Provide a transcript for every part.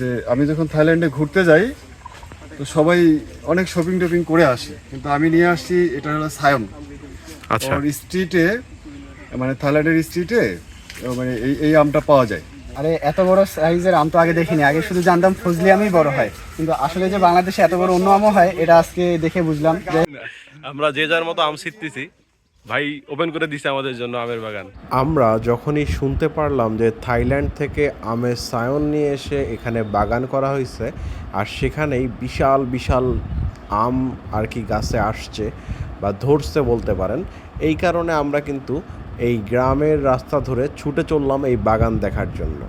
যে আমি যখন থাইল্যান্ডে ঘুরতে যাই তো সবাই অনেক শপিং টপিং করে আসে। কিন্তু আমি নিয়ে আসছি এটা হলো সায়ন। আচ্ছা। স্ট্রিটে মানে থাইল্যান্ডের স্ট্রিটে মানে এই এই আমটা পাওয়া যায়। আরে এত বড় সাইজের আম তো আগে দেখিনি। আগে শুধু জানতাম ফজলি আমই বড় হয়। কিন্তু আসলে যে বাংলাদেশে এত বড় অন্য আমও হয় এটা আজকে দেখে বুঝলাম যে আমরা যে যার মতো আম ছিটতেছি। ভাই ওপেন করে দিছে আমাদের জন্য আমের বাগান। আমরা যখনই শুনতে পারলাম যে থাইল্যান্ড থেকে আমের সায়ন নিয়ে এসে এখানে বাগান করা হয়েছে, আর সেখানেই বিশাল বিশাল আম আর কি গাছে আসছে বা ধরছে বলতে পারেন, এই কারণে আমরা কিন্তু এই গ্রামের রাস্তা ধরে ছুটে চললাম এই বাগান দেখার জন্য।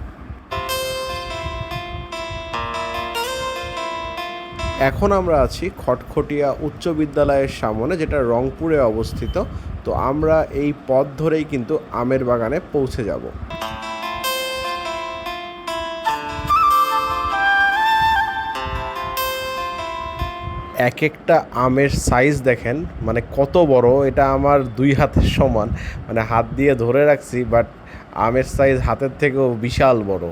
এখন আমরা আছি খটখটিয়া উচ্চ বিদ্যালয়ের সামনে, যেটা রংপুরে অবস্থিত। তো আমরা এই পথ ধরেই কিন্তু আমের বাগানে পৌঁছে যাব। এক একটা আমের সাইজ দেখেন মানে কত বড়, এটা আমার দুই হাতের সমান। মানে হাত দিয়ে ধরে রাখছি বাট আমের সাইজ হাতের থেকেও বিশাল বড়।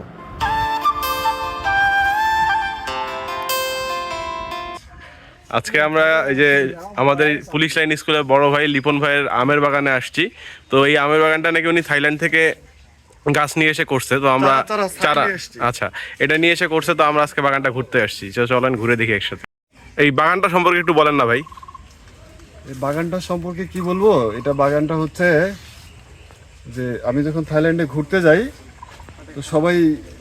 আজকে আমরা এই যে আমাদের পুলিশ লাইন স্কুলের বড় ভাই লিপন ভাইয়ের আমের বাগানে আসছি। তো এই আমের বাগানটা নাকি উনি থাইল্যান্ড থেকে গাছ নিয়ে এসে করছে। তো আমরা চারা-। আচ্ছা এটা নিয়ে এসে করছে তো আমরা আজকে বাগানটা ঘুরতে আসছি। তো চলেন ঘুরে দেখি একসাথে। এই বাগানটা সম্পর্কে একটু বলেন না ভাই। এই বাগানটা সম্পর্কে কি বলব? এটা বাগানটা হচ্ছে যে আমি যখন থাইল্যান্ডে ঘুরতে যাই তো সবাই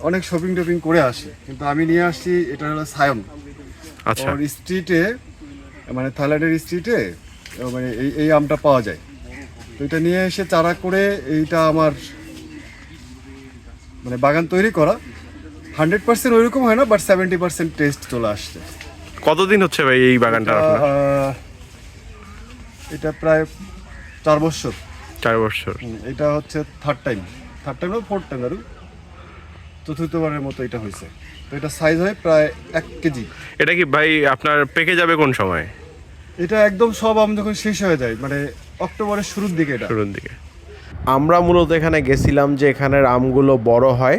অনেক শপিং টপিং করে আসে। কিন্তু আমি নিয়ে আসছি এটা হলো সায়ন। আচ্ছা। ওর স্ট্রিটে মানে থাইল্যান্ডের স্ট্রিটে মানে এই এই আমটা পাওয়া যায়। তো এটা নিয়ে এসে চারা করে এইটা আমার মানে বাগান তৈরি করা। হান্ড্রেড পার্সেন্ট ওইরকম হয় না বাট সেভেন্টি পার্সেন্ট টেস্ট চলে আসছে। কতদিন হচ্ছে ভাই এই বাগানটা এটা প্রায় চার বছর। চার বছর। এটা হচ্ছে থার্ড টাইম থার্ড টাইম না ফোর্থ টাইম আরও চতুর্থবারের মতো এটা হয়েছে। তো এটা সাইজ হয় প্রায় এক কেজি। এটা কি ভাই আপনার পেকে যাবে কোন সময়? এটা একদম সব আম যখন শেষ হয়ে যায় মানে অক্টোবরের শুরুর দিকে এটা। শুরুর দিকে। আমরা মূলত এখানে গেছিলাম যে এখানের আমগুলো বড় হয়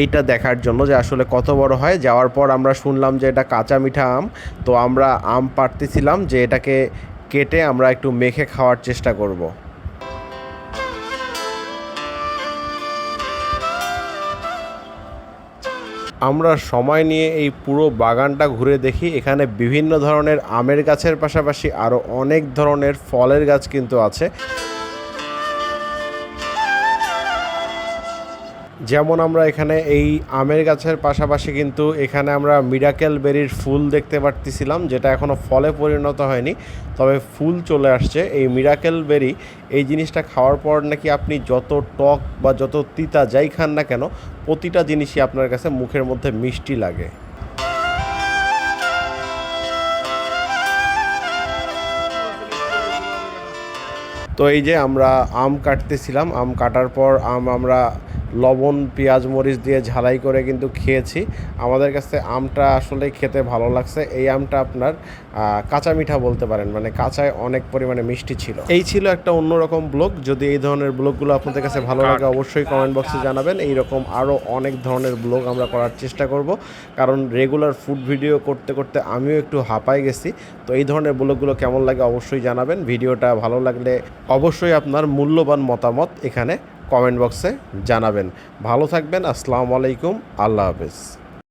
এইটা দেখার জন্য যে আসলে কত বড় হয়। যাওয়ার পর আমরা শুনলাম যে এটা কাঁচা মিঠা আম তো আমরা আম পাড়তেছিলাম যে এটাকে কেটে আমরা একটু মেখে খাওয়ার চেষ্টা করব। আমরা সময় নিয়ে এই পুরো বাগানটা ঘুরে দেখি। এখানে বিভিন্ন ধরনের আমের গাছের পাশাপাশি আরও অনেক ধরনের ফলের গাছ কিন্তু আছে। যেমন আমরা এখানে এই আমের গাছের পাশাপাশি কিন্তু এখানে আমরা মিরাকেল বেরির ফুল দেখতে পারতেছিলাম, যেটা এখনও ফলে পরিণত হয়নি। তবে ফুল চলে আসছে। এই মিরাকেল বেরি এই জিনিসটা খাওয়ার পর নাকি আপনি যত টক বা যত তিতা যাই খান না কেন, প্রতিটা জিনিসই আপনার কাছে মুখের মধ্যে মিষ্টি লাগে। তো এই যে আমরা আম কাটতেছিলাম, আম কাটার পর আম আমরা লবণ পেঁয়াজ মরিচ দিয়ে ঝালাই করে কিন্তু খেয়েছি। আমাদের কাছে আমটা আসলে খেতে ভালো লাগছে। এই আমটা আপনার কাঁচা মিঠা বলতে পারেন মানে কাঁচায় অনেক পরিমাণে মিষ্টি ছিল। এই ছিল একটা অন্যরকম ব্লগ। যদি এই ধরনের ব্লগগুলো আপনাদের কাছে ভালো লাগে অবশ্যই কমেন্ট বক্সে জানাবেন। এইরকম আরও অনেক ধরনের ব্লগ আমরা করার চেষ্টা করব। কারণ রেগুলার ফুড ভিডিও করতে করতে আমিও একটু হাঁপাই গেছি। তো এই ধরনের ব্লগগুলো কেমন লাগে অবশ্যই জানাবেন। ভিডিওটা ভালো লাগলে অবশ্যই আপনার মূল্যবান মতামত এখানে কমেন্ট বক্সে জানাবেন। ভালো থাকবেন আসসালামু আলাইকুম আল্লাহ হাফেজ।